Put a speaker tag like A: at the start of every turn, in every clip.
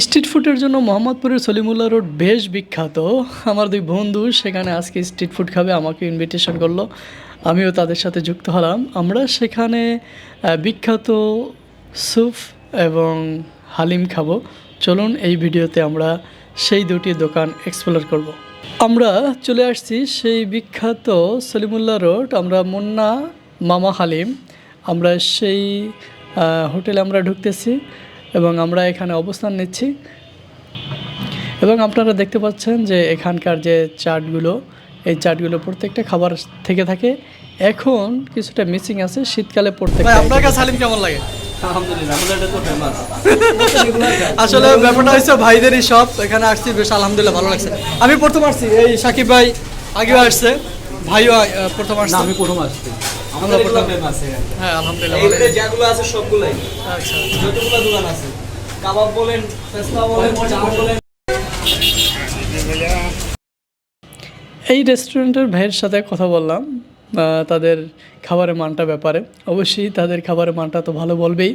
A: Street ফুডের জন্য মোহাম্মদপুরের সলিমুল্লাহ রোড বেশ বিখ্যাত। আমার দুই বন্ধু সেখানে আজকে স্ট্রিট ফুড খাবে, আমাকে ইনভিটেশন করল। আমিও তাদের সাথে যুক্ত হলাম। আমরা সেখানে বিখ্যাত স্যুপ এবং হালিম খাব। চলুন এই ভিডিওতে আমরা সেই দুটি দোকান এক্সপ্লোর করব। আমরা চলে আসছি সেই বিখ্যাত সলিমুল্লাহ রোড। আমরা মুন্না, মামা হালিম। আমরা সেই হোটেলে আমরা ঢুকতেছি। এবং আমরা এখানে অবস্থান নিচ্ছি। এবং আপনারা দেখতে পাচ্ছেন যে এখানকার যে চাটগুলো এই চাটগুলো প্রত্যেকটা খাবার থেকে থাকে। এখন কিছুটা মিসিং আছে শীতকালে প্রত্যেকটা আপনার কাছে হালিম কেমন লাগে? আসলে ব্যাপারটা হচ্ছে ভাইদেরই সব এখানে আসছি বেশ আলহামদুলিল্লাহ ভালো লাগছে। আমি প্রথম আসছি এই সাকিব ভাই আগেও আসছে। ভাইও প্রথম আসছে।
B: আমি প্রথম আসছি।
A: হ্যাঁ আলহামদুলিল্লাহ
B: এই যেগুলো আছে সবগুলাই।
A: আচ্ছা।
B: যতগুলো দোকান আছে। কাবাব বলেন পেস্তা বলেন চা বলেন।
A: এই রেস্টুরেন্টের ভাইয়ের সাথে কথা বললাম তাদের খাবারের মানটা ব্যাপারে। অবশ্যই তাদের খাবারের মানটা তো ভালো বলবেই।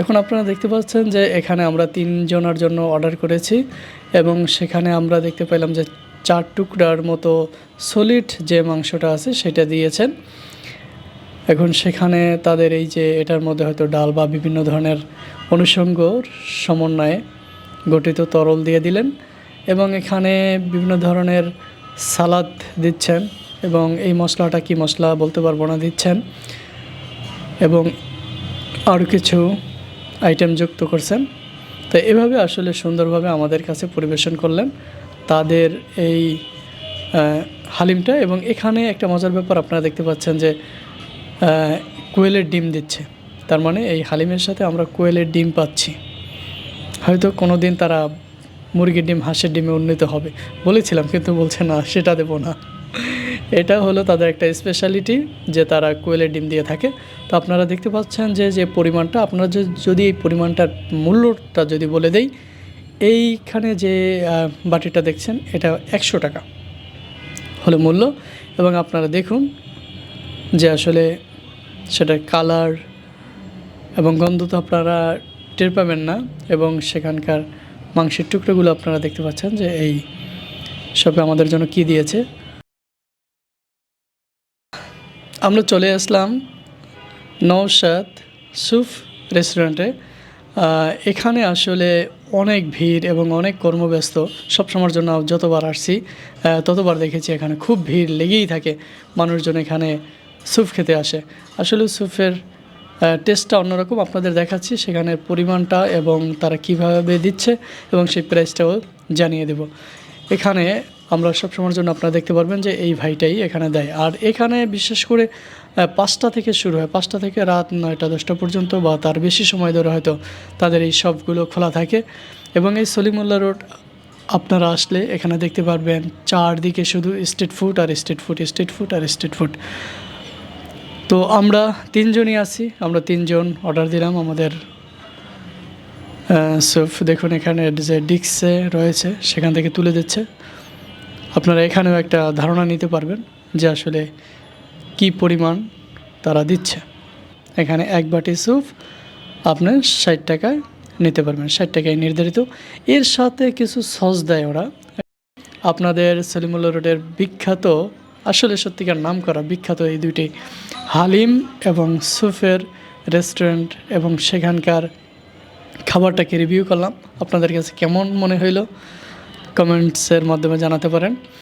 A: এখন আপনারা দেখতে পাচ্ছেন যে এখানে আমরা তিনজনের জন্য অর্ডার করেছি এবং সেখানে আমরা দেখতে পেলাম যে চার টুকরার মতো সলিড যে মাংসটা আছে সেটা দিয়েছেন। এখন সেখানে তাদের এই যে এটার মধ্যে হয়তো ডাল বা বিভিন্ন ধরনের অনুষঙ্গ সমন্বয়ে গঠিত তরল দিয়ে দিলেন এবং এখানে বিভিন্ন ধরনের সালাদ দিচ্ছেন এবং এই মশলাটা কি মশলা বলতে পারব না, দিচ্ছেন এবং আরও কিছু আইটেম যুক্ত করছেন। তো এভাবে আসলে সুন্দরভাবে আমাদের কাছে পরিবেশন করলেন তাদের এই হালিমটা এবং এখানে একটা মজার ব্যাপার আপনারা দেখতে পাচ্ছেন যে কোয়েলের ডিম দিচ্ছে। তার মানে এই হালিমের সাথে আমরা কোয়েলের ডিম পাচ্ছি। হয়তো কোনো দিন তারা মুরগির ডিম, হাঁসের ডিমে উন্নীত হবে। বলেছিলাম, কিন্তু বলছে না, সেটা দেবো না। এটা হলো তাদের একটা স্পেশালিটি যে তারা কোয়েলের ডিম দিয়ে থাকে। তো আপনারা দেখতে পাচ্ছেন যে যে পরিমাণটা, আপনারা যদি এই পরিমাণটার মূল্যটা যদি বলে দেই, এইখানে যে বাটিটা দেখছেন, এটা একশো টাকা হলো মূল্য। এবং আপনারা দেখুন যে আসলে সেটার কালার এবং গন্ধ তো আপনারা টের পাবেন না এবং সেখানকার মাংসের টুকরোগুলো আপনারা দেখতে পাচ্ছেন যে এই সবে আমাদের জন্য কি দিয়েছে। আমরা চলে আসলাম নৌসাদ সুফ রেস্টুরেন্টে এখানে আসলে অনেক ভিড় এবং অনেক কর্মব্যস্ত। সবসময়ের জন্য যতবার আসছি ততবার দেখেছি এখানে খুব ভিড় লেগেই থাকে। মানুষজন এখানে স্যুপ খেতে আসে। আসলে স্যুপের টেস্টটা অন্যরকম। আপনাদের দেখাচ্ছি সেখানে পরিমাণটা এবং তারা কীভাবে দিচ্ছে এবং সেই প্রাইসটাও জানিয়ে দেব। এখানে আমরা সবসময়ের জন্য আপনারা দেখতে পারবেন যে এই ভাইটাই এখানে দেয়। আর এখানে বিশেষ করে পাঁচটা থেকে শুরু হয়। পাঁচটা থেকে রাত নয়টা, দশটা পর্যন্ত বা তার বেশি সময় ধরে হয়তো তাদের এই সবগুলো খোলা থাকে। এবং এই সলিমুল্লাহ রোড, আপনারা আসলে এখানে দেখতে পারবেন চারদিকে শুধু স্ট্রিট ফুড আর স্ট্রিট ফুড স্ট্রিট ফুড আর স্ট্রিট ফুড তো আমরা তিনজনই আছি, আমরা তিনজন অর্ডার দিলাম আমাদের স্যুপ দেখুন এখানে যে ডিক্সে রয়েছে, সেখান থেকে তুলে দিচ্ছে। আপনারা এখানেও একটা ধারণা নিতে পারবেন যে আসলে কি পরিমাণ তারা দিচ্ছে। এখানে এক বাটি স্যুপ আপনি ষাট টাকায় নিতে পারবেন, ষাট টাকায় নির্ধারিত। এর সাথে কিছু সস দেয় ওরা। আপনাদের সলিমুল্লা রোডের বিখ্যাত আসলে সত্যিকার নাম করা বিখ্যাত এই দুইটি হালিম এবং সুফের রেস্টুরেন্ট এবং সেখানকার খাবারটাকে রিভিউ করলাম। আপনাদের কাছে কেমন মনে হইল? কমেন্টসের মাধ্যমে জানাতে পারেন।